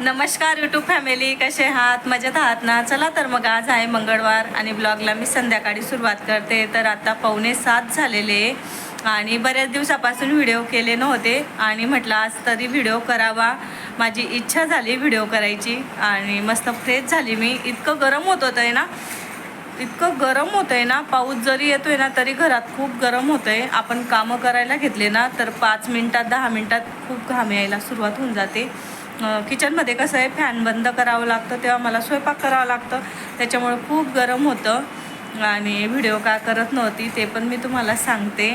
नमस्कार YouTube family कसे आहात? मजेत आहात ना? चला तर मग आज आहे मंगळवार आणि ब्लॉगला मी संध्याकाळी सुरुवात करते. तर आता पावणे सात झालेले आणि बऱ्याच दिवसापासून व्हिडिओ केले नव्हते आणि म्हटलं आज तरी व्हिडिओ करावा. माझी इच्छा झाली व्हिडिओ करायची आणि मस्त फ्रेश झाली मी. इतकं गरम होत होतं आहे ना? इतकं गरम होतं आहे ना? पाऊस जरी येतो आहे ना तरी घरात खूप गरम होतं आहे आपण कामं करायला घेतले ना तर पाच मिनटात दहा मिनटात खूप घाम यायला सुरुवात होऊन जाते. किचनमध्ये कसं आहे फॅन बंद करावं लागतं तेव्हा मला स्वयंपाक करावं लागतं. त्याच्यामुळे खूप गरम होतं आणि व्हिडिओ का करत नव्हती ते पण मी तुम्हाला सांगते.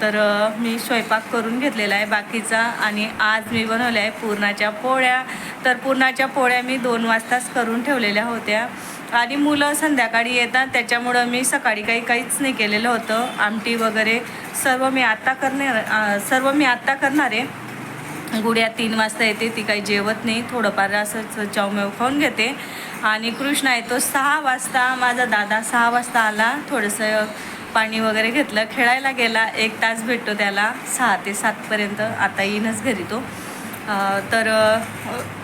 तर मी स्वयंपाक करून घेतलेला आहे बाकीचा आणि आज मी बनवल्या आहे पुरणाच्या पोळ्या. तर पुरणाच्या पोळ्या मी दोन वाजताच करून ठेवलेल्या होत्या. आणि मुलं संध्याकाळी येतात त्याच्यामुळं मी सकाळी काही काहीच नाही केलेलं होतं. आमटी वगैरे सर्व मी आत्ता करणार सर्व मी आत्ता करणार. आहे गुड्या तीन वाजता येते ती काही जेवत नाही. थोडंफार असंच चावमेव खाऊन घेते. आणि कृष्णा येतो सहा वाजता माझा दादा सहा वाजता आला. थोडंसं पाणी वगैरे घेतलं. खेळायला गेला. एक तास भेटतो त्याला. सहा ते सातपर्यंत आता येईनच घरी तो. तर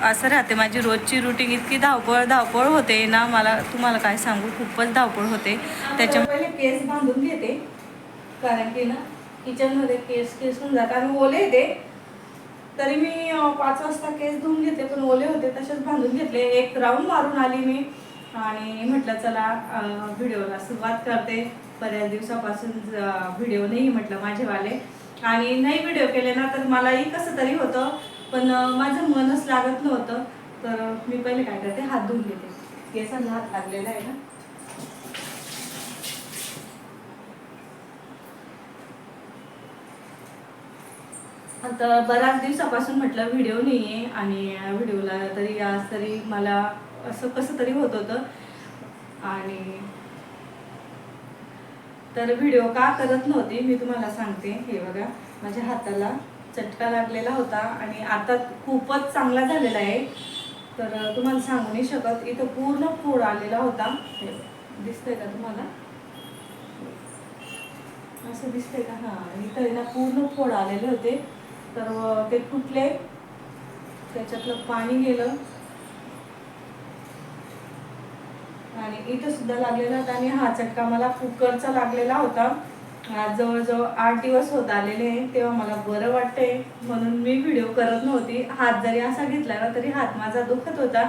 असं राहते. माझी रोजची रुटीन इतकी धावपळ धावपळ होते ना मला तुम्हाला काय सांगू? खूपच धावपळ होते. त्याच्यामुळे पहिले केस बांधून घेते. कारण की ना किचनमध्ये केस केस होऊन जातात. ओले ते तरी मी पाच वाजता केस धुवून घेते पण ओले होते तसेच बांधून घेतले. एक राऊंड मारून आली मी आणि म्हटलं चला व्हिडिओला सुरुवात करते. बऱ्याच दिवसापासून व्हिडिओ नाही म्हटलं माझेवाले. आणि नाही व्हिडिओ केले ना तर मलाही कसं तरी होतं पण माझं मनच लागत नव्हतं. तर मी पहिले काय करते हात धुवून घेते. केसांना हात लागलेला आहे ना? आता बऱ्याच दिवसापासून म्हटलं व्हिडिओ नाही आहे आणि व्हिडिओला तरी आज तरी मला असं कसं तरी होत होतं. आणि तर व्हिडिओ का करत नव्हती मी तुम्हाला सांगते. हे बघा माझ्या हाताला चटका लागलेला होता आणि आता खूपच चांगला झालेला आहे. तर तुम्हाला सांगू नाही शकत इथं पूर्ण फोड आलेला होता. हे दिसतंय का तुम्हाला? असं दिसतंय का? हां इथं ना पूर्ण फोड आलेले होते. तर ते फुटले. त्याच्यातलं पाणी गेलं. आणि इथं सुद्धा लागलेला होता आणि हा चटका मला कुकरचा लागलेला होता. जवळजवळ आठ दिवस होत आलेले तेव्हा मला बरं वाटतंय. म्हणून मी व्हिडिओ करत नव्हती. हात जरी असा घेतला ना तरी हात माझा दुखत होता.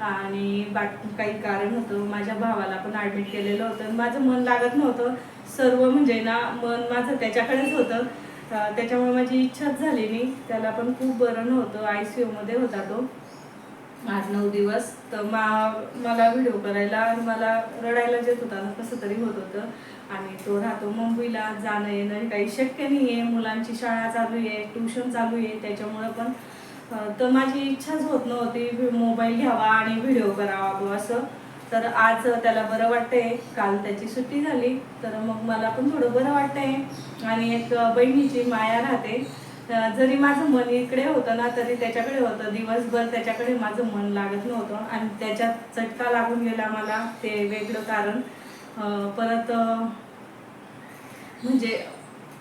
आणि बाकी काही कारण होतं. माझ्या भावाला पण ॲडमिट केलेलं होतं. आणि माझं मन लागत नव्हतं. सर्व म्हणजे ना मन माझं त्याच्याकडेच होतं. त्याच्यामुळे माझी इच्छाच झाली नाही. त्याला पण खूप बरं नव्हतं. आय सी यूमध्ये होता तो. आठ नऊ दिवस. तर मा मला व्हिडिओ करायला आणि मला रडायला येत होता. ना कसं तरी होत होतं. आणि तो राहतो मुंबईला. जाणं येणं काही शक्य नाही आहे मुलांची शाळा चालू आहे. ट्युशन चालू आहे. त्याच्यामुळं पण तर माझी इच्छाच होत नव्हती. मोबाईल घ्यावा आणि व्हिडिओ करावा असं. तर आज त्याला बरं वाटतंय. काल त्याची सुट्टी झाली. तर मग मला पण थोडं बरं वाटतंय. आणि एक बहिणीची माया राहते. जरी माझं मन इकडे होतं ना तरी त्याच्याकडे होतं. दिवसभर त्याच्याकडे माझं मन लागत नव्हतं. आणि त्याच्यात चटका लागून गेला मला ते वेगळं कारण. परत म्हणजे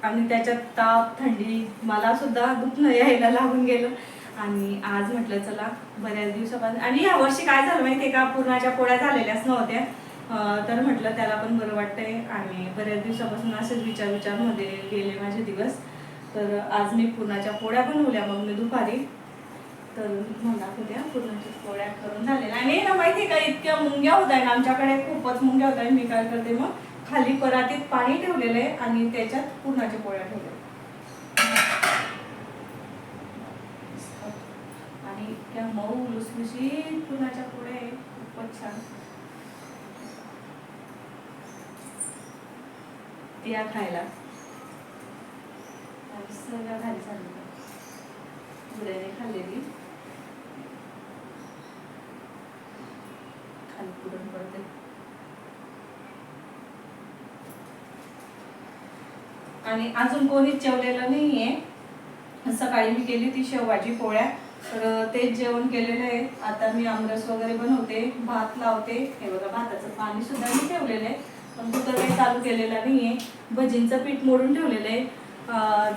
आणि त्याच्यात ताप थंडी मला सुद्धा दुखणं यायला लागून गेलं. आणि आज म्हटलं चला बऱ्याच दिवसापासून आणि या वर्षी काय झालं माहितीये का? पूर्णाच्या पोळ्या झालेल्याच नव्हत्या. तर म्हटलं त्याला पण बरं वाटतंय. आणि बऱ्याच दिवसापासून असेच विचार विचारमध्ये गेले माझे दिवस. तर आज मी पूर्णाच्या पोळ्या बनवल्या मग मी दुपारी. तर म्हणा उद्या पूर्णाच्या पोळ्या करून झालेल्या. आणि ना माहितीये का इतक्या मुंग्या होत आहे ना आमच्याकडे खूपच मुंग्या होत आहे मी काय करते मग खाली परातीत पाणी ठेवलेलं आहे आणि त्याच्यात पूर्णाच्या पोळ्या ठेवल्या आणि इतक्या मऊ लुसलुशीत फुलाच्या पुढे? खूपच छान. त्या खायला. सगळं भारी चाललं गुड्याने खाल्लेली. खाली पुरण पडते आणि अजून कोणीच चवलेलं नाहीये. सकाळी मी केली ती शेवभाजी पोळ्या. तर तेच जेवण केलेलं आहे. आता मी आमरस वगैरे बनवते भात लावते. हे बघा भाताचं पाणी सुद्धा मी ठेवलेलं आहे. पण कुठं काही चालू केलेला नाहीये. भजींचं पीठ मोडून ठेवलेलं आहे.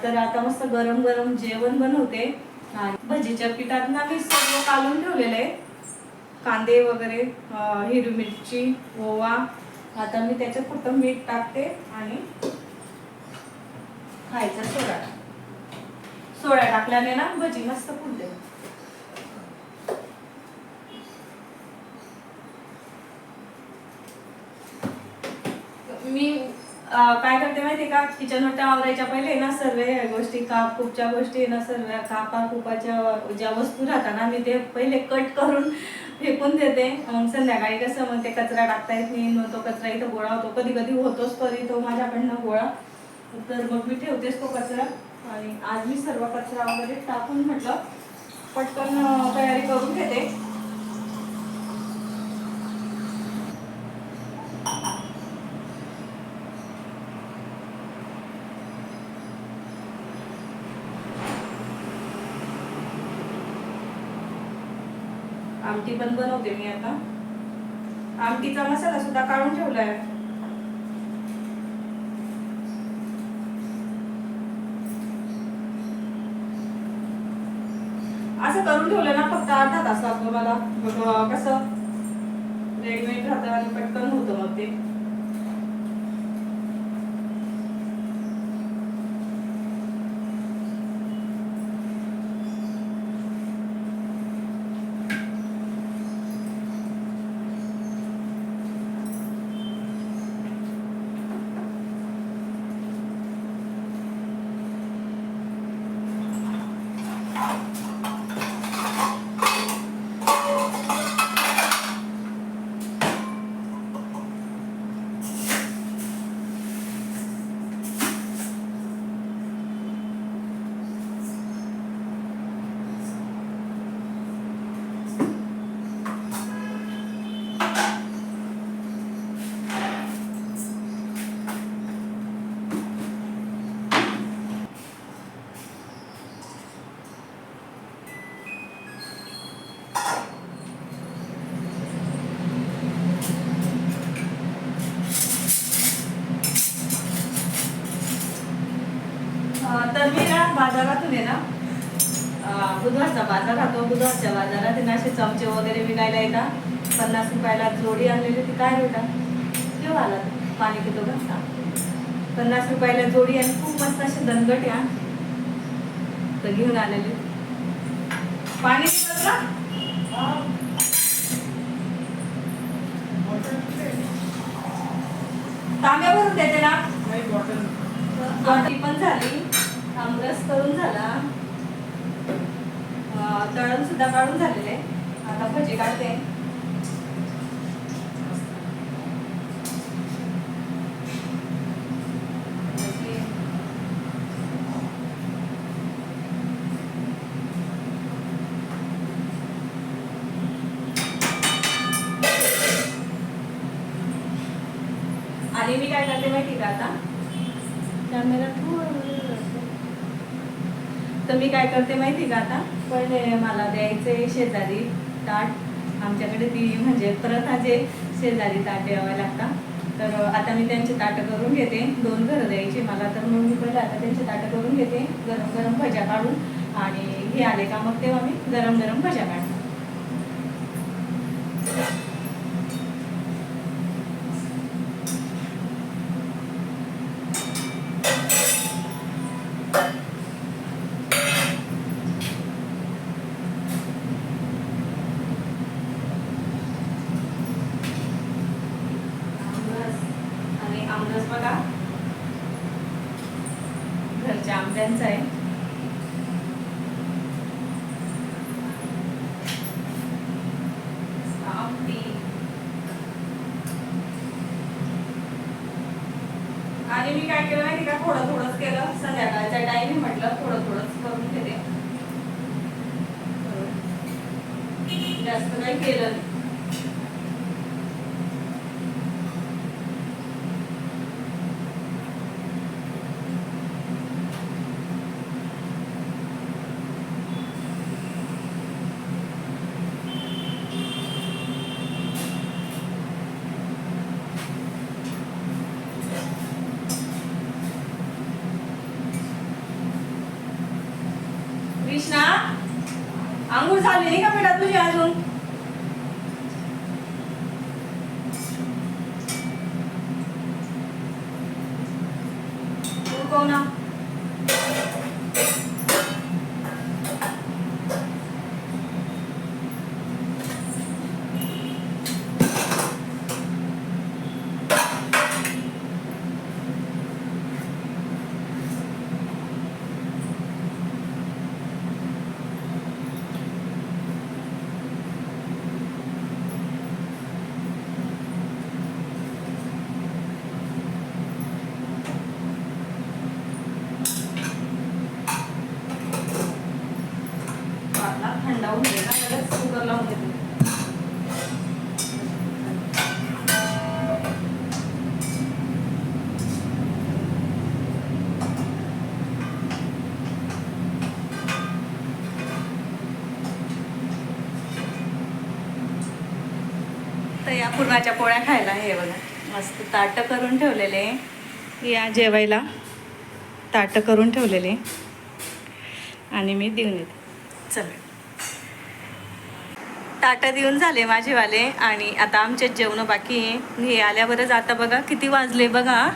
तर आता मस्त गरम गरम जेवण बनवते. आणि भजीच्या पिठात ना मी सर्व काढून ठेवलेलं आहे. कांदे वगैरे हिरवी मिरची ओवा. आता मी त्याच्यात फक्त मीठ टाकते आणि खायचा सोडा. सोडा टाकल्याने ना भजी मस्त फुलते. मी काय करते माहिती का? किचन वाटा आवरायच्या पहिले ना सर्व गोष्टी काप कुपच्या गोष्टी ना सर्व कापा कुपाच्या ज्या वस्तू राहतात ना मी ते पहिले कट करून फेकून देते. मग संध्याकाळी कसं मग ते कचरा टाकता येत नाही मग तो कचरा इथं गोळा होतो. कधी कधी होतोच तरी तो माझ्याकडनं गोळा. तर मग मी ठेवतेच तो कचरा. आणि आज मी सर्व कचरा वगैरे टाकून म्हटलं पटकन तयारी करून घेते. आमटी पण बनवते मी आता. आमटीचा मसाला सुद्धा काढून ठेवलाय. असं करून ठेवलं ना फक्त अर्धा तास लागतो मला. कसं रेडीमेड राहतं आणि पटकन होतं मग ते. तर मी ना बाजारातून आहे ना बुधवारचा बाजार राहतो. बुधवारच्या बाजारात ना असे चमचे वगैरे विकायला येतात. पन्नास रुपयाला जोडी आणलेली ती काय बेटा? घेऊ आला. पाणी पितो का पन्नास रुपयाला जोडी आणि खूप मस्त असे दणगट या तर घेऊन आलेले. पाणी पितो का तांब्या भरून देते ना? आमटी पण झाली आमरस करून झाला. तळण सुद्धा काढून झालेले. आता भजी काढते. आणि मी काय करते माहिती का आता? कॅमेरा तर मी काय करते माहिती का आता? पहिले मला द्यायचे शेजारी ताट. आमच्याकडे ती म्हणजे प्रथा जे शेजारी ताट द्यावे लागतात तर आता मी त्यांचे ताट करून घेते. दोन घरं द्यायचे मला. तर मग मी पहिले आता त्यांचे ताट करून घेते. गरम गरम भज्या काढून. आणि हे आले का मग तेव्हा मी गरम गरम भज्या काढते आमरस आणि आमरस बघा घरच्या आंब्यांचा आहे आमटी आणि मी काय केलं माहिती का? थोडं थोडंच केलं. संध्याकाळच्या टाइम म्हटलं थोडं थोडंच करून घेते. जास्त काही केलं नाही कृष्णा मग उरकव ना तर या पुरणाच्या पोळ्या खायला हे बघा. मस्त ताटं करून ठेवलेले. या जेवायला ताटं करून ठेवलेले. आणि मी देऊन येते. चल. ताटं देऊन झाले माझेवाले आणि आता आमचे जेवणं बाकी आहे. हे आल्यावरच आता बघा किती वाजले बघा.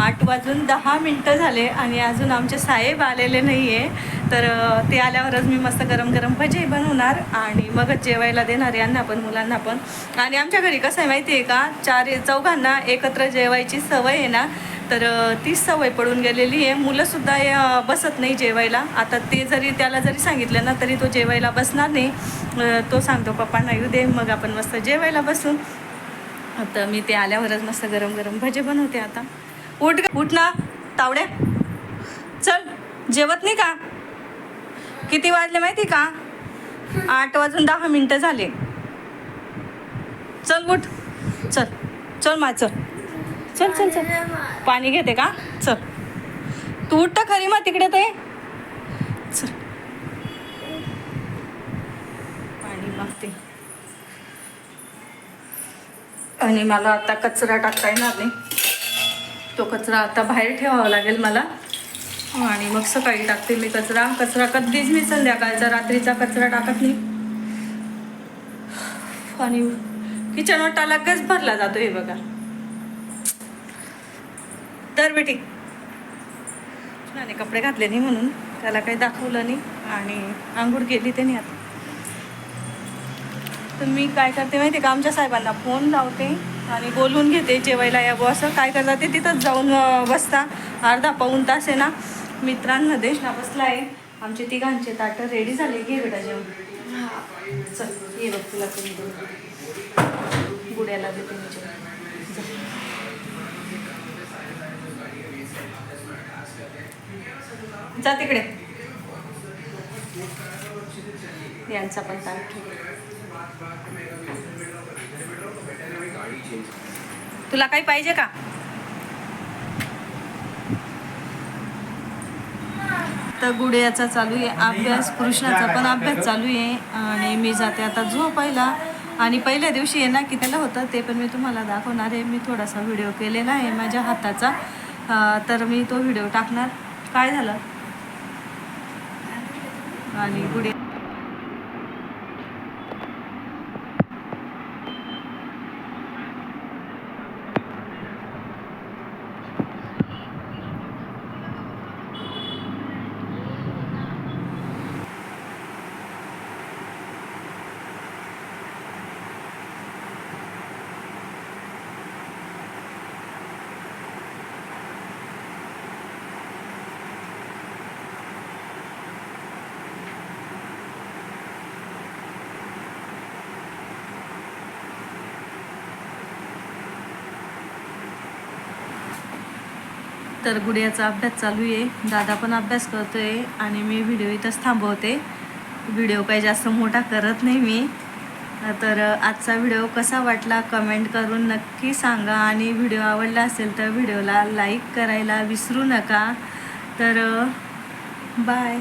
आठ वाजून दहा मिनटं झाले आणि अजून आमचे साहेब आलेले नाही आहे तर ते आल्यावरच मी मस्त गरम गरम भजी बनवणार आणि मगच जेवायला देणार यांना पण मुलांना पण. आणि आमच्या घरी कसं आहे माहिती आहे का चार चौघांना एकत्र जेवायची सवय आहे ना तर ती तीच सवय पडून गेलेली आहे. मुलंसुद्धा बसत नाही जेवायला. आता ते जरी त्याला जरी सांगितलं ना तरी तो जेवायला बसणार नाही. तो सांगतो पप्पांना येऊ दे मग आपण मस्त जेवायला बसू आता मी ते आल्यावरच मस्त गरम गरम भजे बनवते आता. उठ उठ ना तावड्या. चल जेवत नाही का? किती वाजले माहिती का? आठ वाजून दहा मिनटं झाले. चल उठ. चल. चल मा चल. चल चल चल. पाणी घेते का? चल. तू उठ खरी मग तिकडे ते. चल. पाणी मागते. आणि मला आता कचरा टाकता येणार नाही. तो कचरा आता बाहेर ठेवावा लागेल मला. हो, आणि मग सकाळी टाकते मी कचरा. कचरा कधीच मी संध्याकाळचा रात्रीचा कचरा टाकत नाही. आणि किचन वाटा लगेच भरला जातो हे बघा. तर बेटी नाही कपडे घातले नाही म्हणून. त्याला काही दाखवलं नाही आणि आंघोळ केली त्याने आता. तर मी काय करते माहिती का आमच्या साहेबांना फोन लावते आणि बोलून घेते जेवायला या असं. काय करतात ते तिथंच जाऊन बसता. अर्धा पाऊण तास आहे ना. मित्रांमध्ये ना बसला आहे आमचे तिघांचे ताटं रेडी झाले. घे बेटा जेवण. चल ये बघ तुला करून देऊ गुड्याला देते मी जेवण. जा. तिकडे. यांचा पण ताट ठेव. तुला काही पाहिजे का? तर गुडियाचा चालू आहे अभ्यास कृष्णाचा पण अभ्यास चालू आहे. आणि मी जाते आता झोपायला. आणि पहिल्या दिवशी आहे ना की त्याला होतं ते पण मी तुम्हाला दाखवणार आहे. मी थोडासा व्हिडिओ केलेला आहे माझ्या हाताचा. तर मी तो व्हिडिओ टाकणार. काय झालं? आणि गुडिया तर गुडियाचा अभ्यास चालू आहे. दादा पण अभ्यास करतो आहे आणि मी व्हिडिओ इथंच थांबवते. व्हिडिओ काही जास्त मोठा करत नाही मी. तर आजचा व्हिडिओ कसा वाटला कमेंट करून नक्की सांगा आणि व्हिडिओ आवडला असेल तर व्हिडिओला लाईक करायला विसरू नका. तर बाय